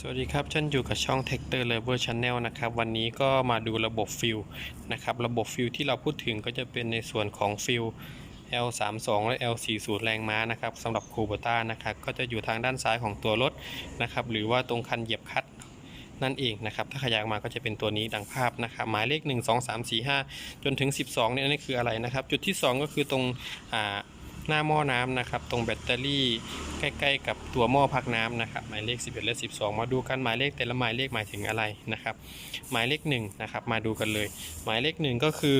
สวัสดีครับฉันอยู่กับช่อง t e c t o r Lover Channel นะครับ วันนี้ก็มาดูระบบฟิลนะครับ ระบบฟิลที่เราพูดถึงก็จะเป็นในส่วนของฟิล L32 และ L40 แรงม้านะครับสำหรับคูบต้านะครับ ก็จะอยู่ทางด้านซ้ายของตัวรถนะครับ หรือว่าตรงคันเหยียบคัดนั่นเองนะครับ ถ้าขยายออกมาก็จะเป็นตัวนี้ดังภาพนะครับ หมายเลข 1 2 3 4 5 จนถึง 12เนี่ยนี่คืออะไรนะครับ จุดที่ 2 ก็คือตรงอ่า หน้าหม้อน้ำนะครับ ตรงแบตเตอรี่ใกล้ ๆ กับตัวหม้อพักน้ำนะครับ หมายเลข 11 และ 12 มาดูกันหมายเลขแต่ละหมายเลขหมายถึงอะไรนะครับ หมายเลข1นะครับมาดูกันเลย หมายเลข 1 ก็คือ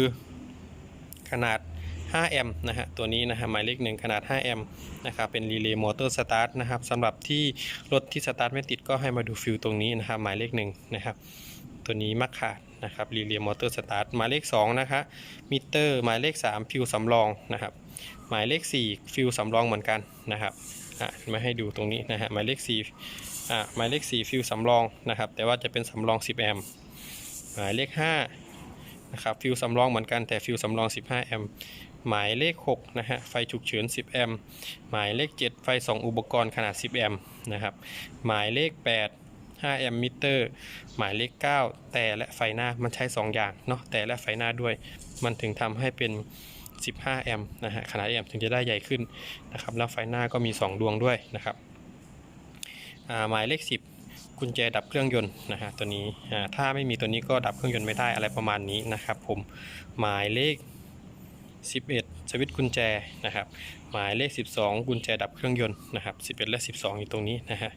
ขนาด5แอมป์นะฮะตัวนี้นะฮะหมายเลข1ขนาด5แอมป์นะครับเป็นรีเลย์มอเตอร์สตาร์ทนะครับสำหรับที่รถที่สตาร์ทไม่ติดก็ให้มาดูฟิวตรงนี้นะครับหมายเลข1นะครับ ตัวนี้มักขาดนะครับรีเลย์มอเตอร์สตาร์ทหมายเลข2นะคะมิเตอร์หมายเลข 3 ฟิวสำรองนะครับหมายเลข 4 ฟิลสำรองเหมือนกันนะครับอะมาให้ดูตรงนี้นะฮะหมายเลข4อะหมายเลข 4 ฟิลสำรองนะครับแต่ว่าจะเป็นสำรอง 10 แอมป์หมายเลข5นะครับฟิลสำรองเหมือนกันแต่ฟิลสำรอง 15 แอมป์หมายเลข6นะฮะไฟฉุกเฉิน 10 แอมป์หมายเลข 7 ไฟสองอุปกรณ์ขนาด 10 แอมป์นะครับหมายเลข 8 5 แอมมิเตอร์ หมายเลข 9 แต่และไฟหน้ามันใช้ 2 อย่างเนาะแต่และไฟหน้าด้วย มันถึงทำให้เป็น 15 แอมนะฮะขนาดแอมถึงจะได้ใหญ่ขึ้นนะครับแล้วไฟหน้าก็มี 2 ดวงด้วยนะครับอ่าหมายเลข 10กุญแจดับเครื่องยนต์นะฮะตัวนี้อ่าถ้าไม่มีตัวนี้ก็ดับเครื่องยนต์ไม่ได้อะไรประมาณนี้นะครับผมหมายเลข 11 สวิตช์กุญแจนะครับหมายเลข 12 กุญแจดับเครื่องยนต์นะครับ 11 และ 12 อยู่ตรงนี้นะฮะ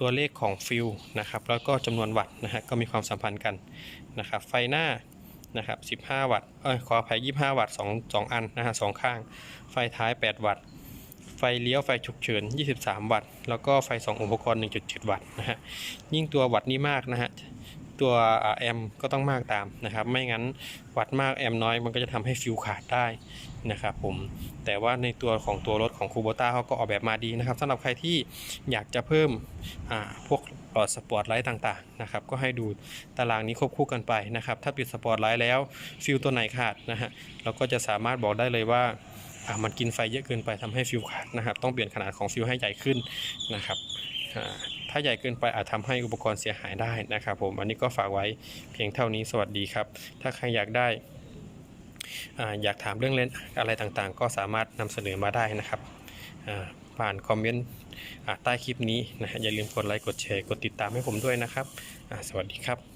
ตัวเลขของฟิลนะครับแล้วก็จำนวนวัตต์นะฮะก็มีความสัมพันธ์กันนะครับไฟหน้านะครับ15 วัตต์เอ้ยขออภัย 25 วัตต์2 2อันนะฮะสข้าง ไฟท้าย 8 วัตต์ ไฟเลี้ยวไฟฉุกเฉิน 23 วัตต์ แล้วก็ไฟสองอุปกรณ์ 1.7 วัตต์นะฮะยิ่งตัววัตต์นี้มากนะฮะ ตัวแอมก็ต้องมากตามนะครับ ไม่งั้นวัตต์มากแอมน้อยมันก็จะทำให้ฟิวขาดได้นะครับผมแต่ว่าในตัวของตัวรถของคูโบต้าเขาก็ออกแบบมาดีนะครับสำหรับใครที่อยากจะเพิ่มพวกหลอดสปอร์ตไลท์ต่างๆนะครับก็ให้ดูตารางนี้ควบคู่กันไปนะครับถ้าปิดสปอร์ตไลท์แล้วฟิวตัวไหนขาดนะฮะเราก็จะสามารถบอกได้เลยว่ามันกินไฟเยอะเกินไปทำให้ฟิวขาดนะครับต้องเปลี่ยนขนาดของฟิวให้ใหญ่ขึ้นนะครับ ถ้าใหญ่เกินไปอาจทำให้อุปกรณ์เสียหายได้นะครับผมอันนี้ก็ฝากไว้เพียงเท่านี้สวัสดีครับ ถ้าใครอยากได้ออยากถามเรื่องเล่นอะไรต่างๆ ก็สามารถนำเสนอมาได้นะครับผ่านคอมเมนต์ใต้คลิปนี้นะอย่าลืมกดไลค์กดแชร์กดติดตามให้ผมด้วยนะครับ สวัสดีครับ